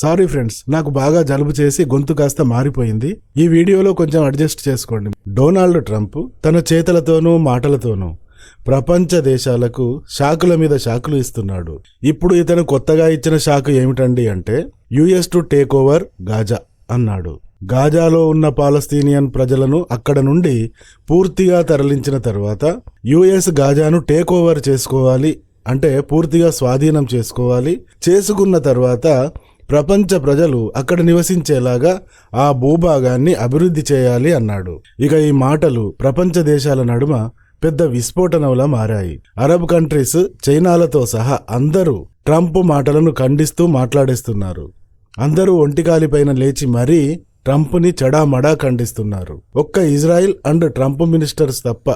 Sorry friends నాకు బాగా జలుబు చేసి గొంతు కాస్త మారిపోయింది. ఈ వీడియోలో కొంచెం అడ్జస్ట్ చేసుకోండి. డొనాల్డ్ ట్రంప్ తన చేతలతోనూ మాటలతోనూ ప్రపంచ దేశాలకు షాకుల మీద షాకులు ఇస్తున్నాడు. ఇప్పుడు ఇతను కొత్తగా ఇచ్చిన షాకు ఏమిటండి అంటే US to take over Gaza అన్నాడు. గాజాలో ఉన్న పాలస్తీనియన్ ప్రజలను అక్కడ నుండి పూర్తిగా తరలించిన తర్వాత యుఎస్ గాజాను టేక్ ఓవర్ చేసుకోవాలి అంటే పూర్తిగా స్వాధీనం చేసుకోవాలి. చేసుకున్న తర్వాత ప్రపంచ ప్రజలు అక్కడ నివసించేలాగా ఆ భూభాగాన్ని అభివృద్ధి చేయాలి అన్నాడు. ఇక ఈ మాటలు ప్రపంచ దేశాల నడుమ పెద్ద విస్ఫోటనంలా మారాయి. అరబ్ కంట్రీస్ చైనాలతో సహా అందరూ ట్రంప్ మాటలను ఖండిస్తూ మాట్లాడేస్తున్నారు. అందరూ ఒంటికాలిపైన లేచి మరీ ట్రంప్ని చెడామడా ఖండిస్తున్నారు. ఒక్క ఇజ్రాయిల్ అండ్ ట్రంప్ మినిస్టర్స్ తప్ప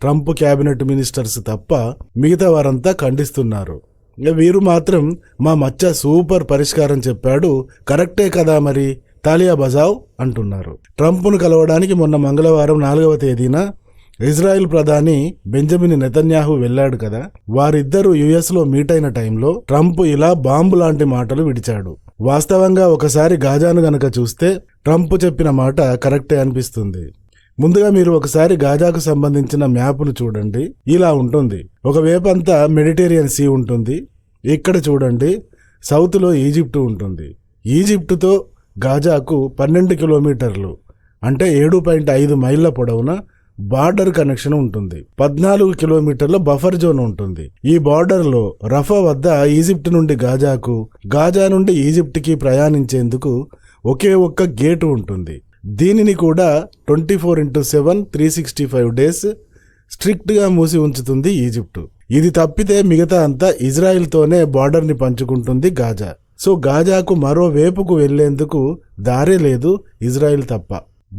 ట్రంప్ క్యాబినెట్ మినిస్టర్స్ తప్ప మిగతా వారంతా ఖండిస్తున్నారు. వీరు మాత్రం మా మచ్చ సూపర్ పరిష్కారం చెప్పాడు. కరెక్టే కదా మరి? తాలియా బజావ్ అంటున్నారు. ట్రంప్ను కలవడానికి మొన్న మంగళవారం నాలుగవ తేదీన ఇజ్రాయెల్ ప్రధాని బెంజమిన్ నెతన్యాహు వెళ్ళాడు కదా. వారిద్దరూ యుఎస్లో మీట్ అయిన టైంలో ట్రంప్ ఇలా బాంబు లాంటి మాటలు విడిచాడు. వాస్తవంగా ఒకసారి గాజాను గనక చూస్తే ట్రంప్ చెప్పిన మాట కరెక్టే అనిపిస్తుంది. ముందుగా మీరు ఒకసారి గాజాకు సంబంధించిన మ్యాప్ను చూడండి. ఇలా ఉంటుంది. ఒకవైపు అంతా మెడిటేరియన్ సీ ఉంటుంది. ఇక్కడ చూడండి. సౌత్లో ఈజిప్టు ఉంటుంది. ఈజిప్టుతో గాజాకు పన్నెండు కిలోమీటర్లు అంటే ఏడు పాయింట్ ఐదు మైళ్ళ పొడవున బార్డర్ కనెక్షన్ ఉంటుంది. పద్నాలుగు కిలోమీటర్ల బఫర్ జోన్ ఉంటుంది. ఈ బార్డర్లో రఫా వద్ద ఈజిప్ట్ నుండి గాజాకు గాజా నుండి ఈజిప్ట్కి ప్రయాణించేందుకు ఒకే ఒక్క గేటు ఉంటుంది. దీనిని కూడా twenty four into seven three sixty five days స్ట్రిక్ట్గా మూసి ఉంచుతుంది ఈజిప్టు. ఇది తప్పితే మిగతా అంతా ఇజ్రాయిల్తోనే బార్డర్ని పంచుకుంటుంది గాజా. సో గాజాకు మరో వేపుకు వెళ్ళేందుకు దారే లేదు ఇజ్రాయిల్ తప్ప.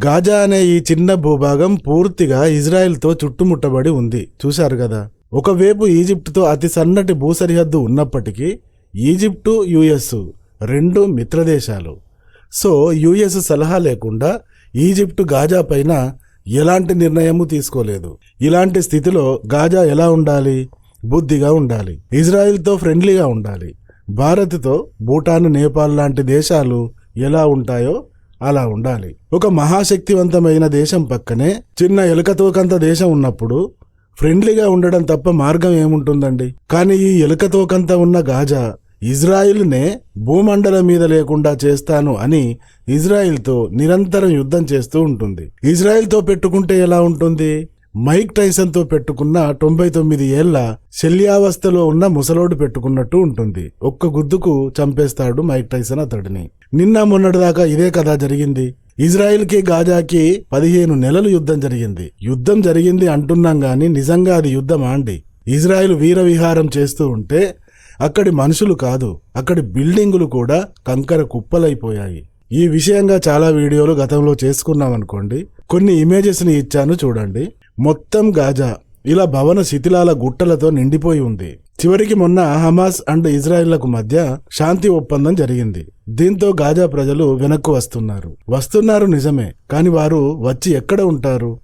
గాజా అనే ఈ చిన్న భూభాగం పూర్తిగా ఇజ్రాయెల్తో చుట్టుముట్టబడి ఉంది. చూశారు కదా? ఒకవైపు ఈజిప్టుతో అతి సన్నటి భూసరిహద్దు ఉన్నప్పటికీ ఈజిప్టు యుఎస్ రెండు మిత్రదేశాలు. సో యుఎస్ సలహా లేకుండా ఈజిప్టు గాజా పైన ఎలాంటి నిర్ణయము తీసుకోలేదు. ఇలాంటి స్థితిలో గాజా ఎలా ఉండాలి? బుద్ధిగా ఉండాలి. ఇజ్రాయెల్తో ఫ్రెండ్లీగా ఉండాలి. భారత్తో భూటాన్ నేపాల్ లాంటి దేశాలు ఎలా ఉంటాయో అలా ఉండాలి. ఒక మహాశక్తివంతమైన దేశం పక్కనే చిన్న ఎలుకతోకంత దేశం ఉన్నప్పుడు ఫ్రెండ్లీగా ఉండడం తప్ప మార్గం ఏముంటుందండి? కానీ ఈ ఎలుకతోకంత ఉన్న గాజా ఇజ్రాయిల్నే భూమండలం మీద లేకుండా చేస్తాను అని ఇజ్రాయిల్తో నిరంతరం యుద్ధం చేస్తూ ఉంటుంది. ఇజ్రాయిల్తో పెట్టుకుంటే ఎలా ఉంటుంది? మైక్ టైసన్తో పెట్టుకున్న తొంభై తొమ్మిది ఏళ్ళ శల్యావస్థలో ఉన్న ముసలోడు పెట్టుకున్నట్టు ఉంటుంది. ఒక్క గుద్దుకు చంపేస్తాడు మైక్ టైసన్ అతడిని. నిన్న మొన్నటిదాకా ఇదే కథ జరిగింది. ఇజ్రాయెల్కి గాజాకి పదిహేను నెలలు యుద్ధం జరిగింది. యుద్ధం జరిగింది అంటున్నాం గాని నిజంగా అది యుద్ధమా అండి? ఇజ్రాయెల్ వీర విహారం చేస్తూ ఉంటే అక్కడి మనుషులు కాదు అక్కడి బిల్డింగులు కూడా కంకర కుప్పలైపోయాయి. ఈ విషయంగా చాలా వీడియోలు గతంలో చేసుకున్నాం అనుకోండి కొన్ని ఇమేజెస్ని ఇచ్చాను చూడండి. మొత్తం గాజా ఇలా భవన శిథిలాల గుట్టలతో నిండిపోయి ఉంది. చివరికి మొన్న హమాస్ అండ్ ఇజ్రాయెళ్ళకు మధ్య శాంతి ఒప్పందం జరిగింది. దీంతో గాజా ప్రజలు వెనక్కు వస్తున్నారు. వస్తున్నారు నిజమే కాని వారు వచ్చి ఎక్కడ ఉంటారు?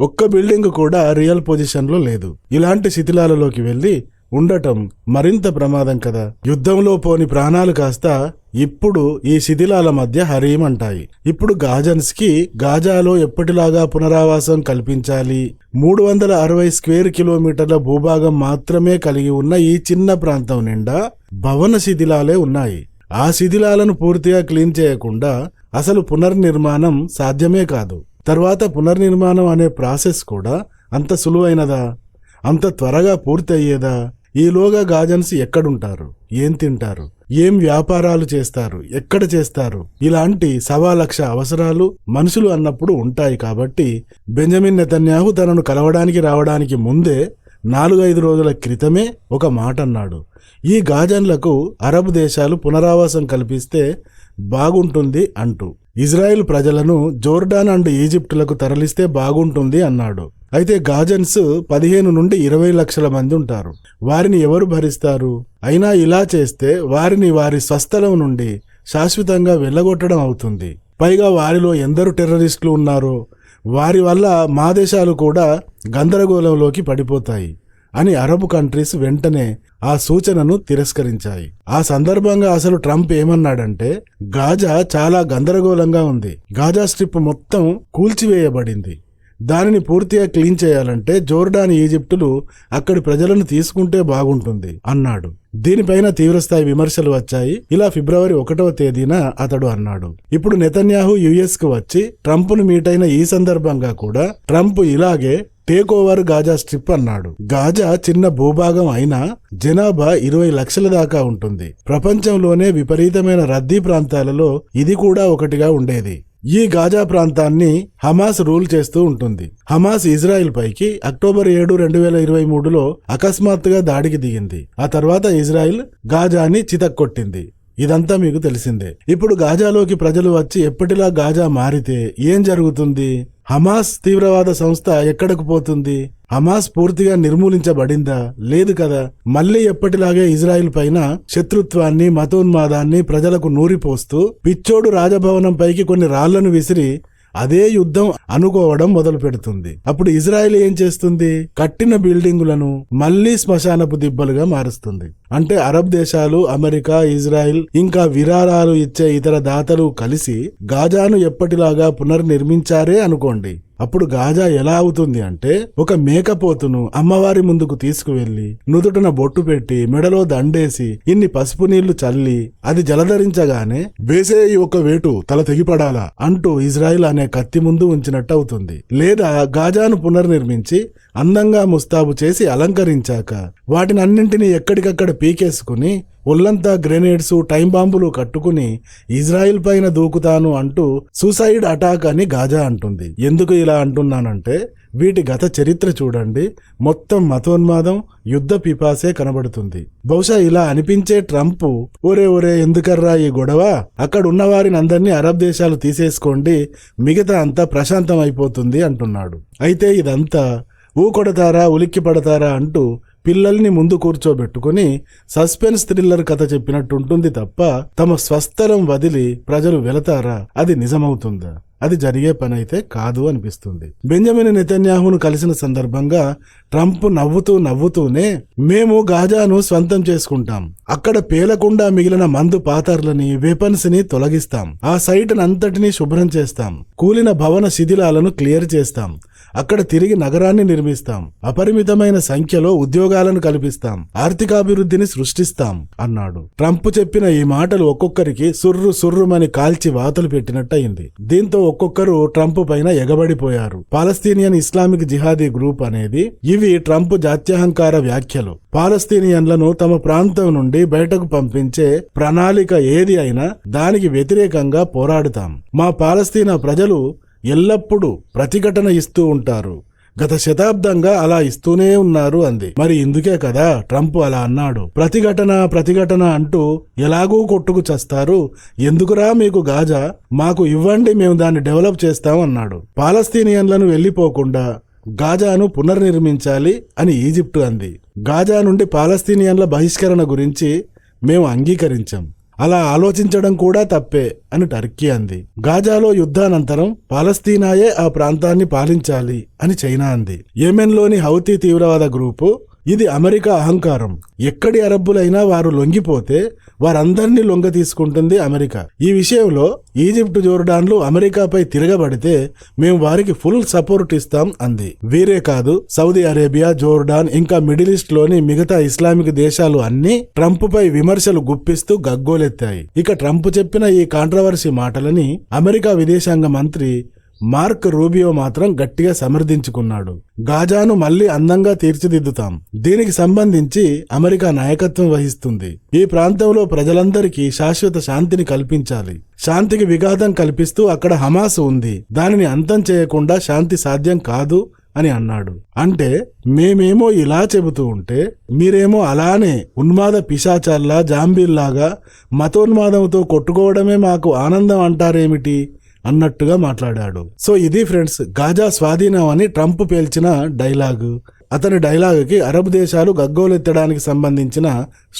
ఒక్క బిల్డింగ్ కూడా రియల్ పొజిషన్లో లేదు. ఇలాంటి శిథిలాలలోకి వెళ్ళి ఉండటం మరింత ప్రమాదం కదా. యుద్ధంలో పోని ప్రాణాలు కాస్త ఇప్పుడు ఈ శిథిలాల మధ్య హరీమంటాయి. ఇప్పుడు గాజన్స్కి గాజాలో ఎప్పటిలాగా పునరావాసం కల్పించాలి. మూడు వందల అరవై స్క్వేర్ కిలోమీటర్ల భూభాగం మాత్రమే కలిగి ఉన్న ఈ చిన్న ప్రాంతం నిండా భవన శిథిలాలే ఉన్నాయి. ఆ శిథిలాలను పూర్తిగా క్లీన్ చేయకుండా అసలు పునర్నిర్మాణం సాధ్యమే కాదు. తర్వాత పునర్నిర్మాణం అనే ప్రాసెస్ కూడా అంత సులువైనదా? అంత త్వరగా పూర్తి అయ్యేదా ఈలోగా గాజన్స్ ఎక్కడుంటారు? ఏం తింటారు? ఏం వ్యాపారాలు చేస్తారు? ఎక్కడ చేస్తారు? ఇలాంటి సవా లక్ష అవసరాలు మనుషులు అన్నప్పుడు ఉంటాయి కాబట్టి బెంజమిన్ నెతన్యాహు తనను కలవడానికి రావడానికి ముందే నాలుగైదు రోజుల క్రితమే ఒక మాట అన్నాడు. ఈ గాజన్లకు అరబ్ దేశాలు పునరావాసం కల్పిస్తే బాగుంటుంది అంటూ. ఇజ్రాయెల్ ప్రజలను జోర్డాన్ అండ్ ఈజిప్టులకు తరలిస్తే బాగుంటుంది అన్నాడు. అయితే గాజన్స్ పదిహేను నుండి ఇరవై లక్షల మంది ఉంటారు. వారిని ఎవరు భరిస్తారు? అయినా ఇలా చేస్తే వారిని వారి స్వస్థలం నుండి శాశ్వతంగా వెళ్ళగొట్టడం అవుతుంది. పైగా వారిలో ఎందరు టెర్రరిస్టులు ఉన్నారో వారి వల్ల మా దేశాలు కూడా గందరగోళంలోకి పడిపోతాయి. అని అరబ్ కంట్రీస్ వెంటనే ఆ సూచనను తిరస్కరించాయి. ఆ సందర్భంగా అసలు ట్రంప్ ఏమన్నాడంటే గాజా చాలా గందరగోళంగా ఉంది. గాజా స్ట్రిప్ మొత్తం కూల్చివేయబడింది. దానిని పూర్తిగా క్లీన్ చేయాలంటే జోర్డాన్ ఈజిప్టులు అక్కడి ప్రజలను తీసుకుంటే బాగుంటుంది అన్నాడు. దీనిపైన తీవ్రస్థాయి విమర్శలు వచ్చాయి. ఇలా ఫిబ్రవరి ఒకటవ తేదీన అతడు అన్నాడు. ఇప్పుడు నెతన్యాహు యుఎస్కు వచ్చి ట్రంప్ను మీట్ అయిన ఈ సందర్భంగా కూడా ట్రంప్ ఇలాగే టేక్ ఓవర్ గాజా స్ట్రిప్ అన్నాడు. గాజా చిన్న భూభాగం అయినా జనాభా ఇరవై లక్షల దాకా ఉంటుంది. ప్రపంచంలోనే విపరీతమైన రద్దీ ప్రాంతాలలో ఇది కూడా ఒకటిగా ఉండేది. ఈ గాజా ప్రాంతాన్ని హమాస్ రూల్ చేస్తూ ఉంటుంది. హమాస్ ఇజ్రాయెల్ పైకి అక్టోబర్ ఏడు రెండు వేల ఇరవై మూడులో అకస్మాత్తుగా దాడికి దిగింది. ఆ తర్వాత ఇజ్రాయెల్ గాజాని చితక్కొట్టింది. ఇదంతా మీకు తెలిసిందే. ఇప్పుడు గాజాలోకి ప్రజలు వచ్చి ఎప్పటిలా గాజా మారితే ఏం జరుగుతుంది? హమాస్ తీవ్రవాద సంస్థ ఎక్కడకు పోతుంది? హమాస్ పూర్తిగా నిర్మూలించబడిందా? లేదు కదా. మళ్ళీ ఎప్పటిలాగే ఇజ్రాయిల్ పైన శత్రుత్వాన్ని మతోన్మాదాన్ని ప్రజలకు నూరిపోస్తూ పిచ్చోడు రాజభవనం పైకి కొన్ని రాళ్ళను విసిరి అదే యుద్ధం అనుకోవడం మొదలు పెడుతుంది అప్పుడు ఇజ్రాయెల్ ఏం చేస్తుంది? కట్టిన బిల్డింగులను మళ్ళీ శ్మశానపు దిబ్బలుగా మారుస్తుంది. అంటే అరబ్ దేశాలు అమెరికా ఇజ్రాయెల్ ఇంకా విరాళాలు ఇచ్చే ఇతర దాతలు కలిసి గాజాను ఎప్పటిలాగా పునర్నిర్మించారే అనుకోండి. అప్పుడు గాజా ఎలా అవుతుంది అంటే ఒక మేకపోతును అమ్మవారి ముందుకు తీసుకువెళ్ళి నుదుటన బొట్టు పెట్టి మెడలో దండేసి ఇన్ని పసుపు నీళ్ళు చల్లి అది జలధరించగానే వేసే ఒక వేటు తల తెగిపడాలా? అంటూ ఇజ్రాయిల్ అనే కత్తి ముందు ఉంచినట్టు అవుతుంది. లేదా గాజాను పునర్నిర్మించి అందంగా ముస్తాబు చేసి అలంకరించాక వాటిని అన్నింటినీ ఎక్కడికక్కడ పీకేసుకుని ఒళ్ళంతా గ్రెనేడ్స్ టైం బాంబులు కట్టుకుని ఇజ్రాయిల్ పైన దూకుతాను అంటూ సూసైడ్ అటాక్ అని గాజా అంటుంది. ఎందుకు ఇలా అంటున్నానంటే వీటి గత చరిత్ర చూడండి. మొత్తం మతోన్మాదం యుద్ధ పిపాసే కనబడుతుంది. బహుశా ఇలా అనిపించే ట్రంప్ ఒరే ఒరే ఎందుకర్రా ఈ గొడవ? అక్కడ ఉన్న వారిని అందరినీ అరబ్ దేశాలు తీసేసుకోండి. మిగతా అంతా ప్రశాంతం అయిపోతుంది అంటున్నాడు. అయితే ఇదంతా ఊకొడతారా ఉలిక్కి పడతారా అంటూ పిల్లల్ని ముందు కూర్చోబెట్టుకుని సస్పెన్స్ థ్రిల్లర్ కథ చెప్పినట్టుంటుంది తప్ప తమ స్వస్థలం వదిలి ప్రజలు వెళతారా? అది నిజమవుతుందా? అది జరిగే పని అయితే కాదు అనిపిస్తుంది. బెంజమిన్ నెతన్యాహును కలిసిన సందర్భంగా ట్రంప్ నవ్వుతూ నవ్వుతూనే మేము గాజాను స్వంతం చేసుకుంటాం. అక్కడ పేలకుండా మిగిలిన మందు పాతర్లని వెపన్స్ని తొలగిస్తాం. ఆ సైట్ అంతటినీ శుభ్రం చేస్తాం. కూలిన భవన శిథిలాలను క్లియర్ చేస్తాం. అక్కడ తిరిగి నగరాన్ని నిర్మిస్తాం. అపరిమితమైన సంఖ్యలో ఉద్యోగాలను కల్పిస్తాం. ఆర్థికాభివృద్ధిని సృష్టిస్తాం అన్నాడు. ట్రంప్ చెప్పిన ఈ మాటలు ఒక్కొక్కరికి సుర్రు సుర్రుమని కాల్చి వాతలు పెట్టినట్టయింది. దీంతో ఒక్కొక్కరు ట్రంప్ పైన ఎగబడిపోయారు. పాలస్తీనియన్ ఇస్లామిక్ జిహాదీ గ్రూప్ అనేది ఇవి ట్రంప్ జాత్యహంకార వ్యాఖ్యలు. పాలస్తీనియన్లను తమ ప్రాంతం నుండి బయటకు పంపించే ప్రణాళిక ఏది అయినా దానికి వ్యతిరేకంగా పోరాడుతాం. మా పాలస్తీనా ప్రజలు ఎల్లప్పుడూ ప్రతిఘటన ఇస్తూ ఉంటారు. గత శతాబ్దంగా అలా ఇస్తూనే ఉన్నారు అంది. మరి ఇందుకే కదా ట్రంప్ అలా అన్నాడు. ప్రతిఘటన ప్రతిఘటన అంటూ ఎలాగూ కొట్టుకు చస్తారు. ఎందుకురా మీకు గాజా? మాకు ఇవ్వండి మేము దాన్ని డెవలప్ చేస్తాం అన్నాడు. పాలస్తీనియన్లను వెళ్ళిపోకుండా గాజాను పునర్నిర్మించాలి అని ఈజిప్టు అంది. గాజా నుండి పాలస్తీనియన్ల బహిష్కరణ గురించి మేము అంగీకరించాం. అలా ఆలోచించడం కూడా తప్పే అని టర్కీ అంది. గాజాలో యుద్ధానంతరం పాలస్తీనాయే ఆ ప్రాంతాన్ని పాలించాలి అని చైనా అంది. యెమెన్లోని హౌతీ తీవ్రవాద గ్రూపు ఇది అమెరికా అహంకారం. ఎక్కడి అరబ్బులైనా వారు లొంగిపోతే వారందరినీ లొంగ తీసుకుంటుంది అమెరికా. ఈ విషయంలో ఈజిప్ట్ జోర్డాన్లు అమెరికాపై తిరగబడితే మేము వారికి ఫుల్ సపోర్ట్ ఇస్తాం అంది. వీరే కాదు సౌదీ అరేబియా జోర్డాన్ ఇంకా మిడిల్ ఈస్ట్లోని మిగతా ఇస్లామిక్ దేశాలు అన్ని ట్రంప్ పై విమర్శలు గుప్పిస్తూ గగ్గోలెత్తాయి. ఇక ట్రంప్ చెప్పిన ఈ కాంట్రవర్సీ మాటలని అమెరికా విదేశాంగ మంత్రి మార్క్ రూబియో మాత్రం గట్టిగా సమర్థించుకున్నాడు. గాజాను మళ్ళీ అందంగా తీర్చిదిద్దుతాం. దీనికి సంబంధించి అమెరికా నాయకత్వం వహిస్తుంది. ఈ ప్రాంతంలో ప్రజలందరికీ శాశ్వత శాంతిని కల్పించాలి. శాంతికి విఘాతం కల్పిస్తూ అక్కడ హమాస్ ఉంది. దానిని అంతం చేయకుండా శాంతి సాధ్యం కాదు అని అన్నాడు. అంటే మేమేమో ఇలా చెబుతూ ఉంటే మీరేమో అలానే ఉన్మాద పిశాచాల్లా జాంబీల్లాగా మతోన్మాదంతో కొట్టుకోవడమే మాకు ఆనందం అంటారేమిటి? అన్నట్టుగా మాట్లాడాడు. సో ఇది ఫ్రెండ్స్ గాజా స్వాధీనం అని ట్రంప్ పేల్చిన డైలాగు. అతని డైలాగుకి అరబ్ దేశాలు గగ్గోలెత్తడానికి సంబంధించిన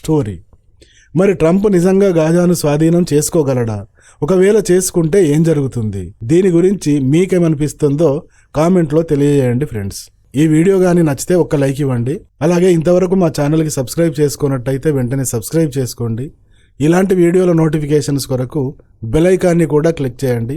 స్టోరీ. మరి ట్రంప్ నిజంగా గాజాను స్వాధీనం చేసుకోగలడా? ఒకవేళ చేసుకుంటే ఏం జరుగుతుంది? దీని గురించి మీకేమనిపిస్తుందో కామెంట్లో తెలియజేయండి ఫ్రెండ్స్. ఈ వీడియో కానీ నచ్చితే ఒక్క లైక్ ఇవ్వండి. అలాగే ఇంతవరకు మా ఛానల్కి సబ్స్క్రైబ్ చేసుకున్నట్టయితే వెంటనే సబ్స్క్రైబ్ చేసుకోండి. ఇలాంటి వీడియోల నోటిఫికేషన్స్ కొరకు బెల్ ఐకాన్ని కూడా క్లిక్ చేయండి.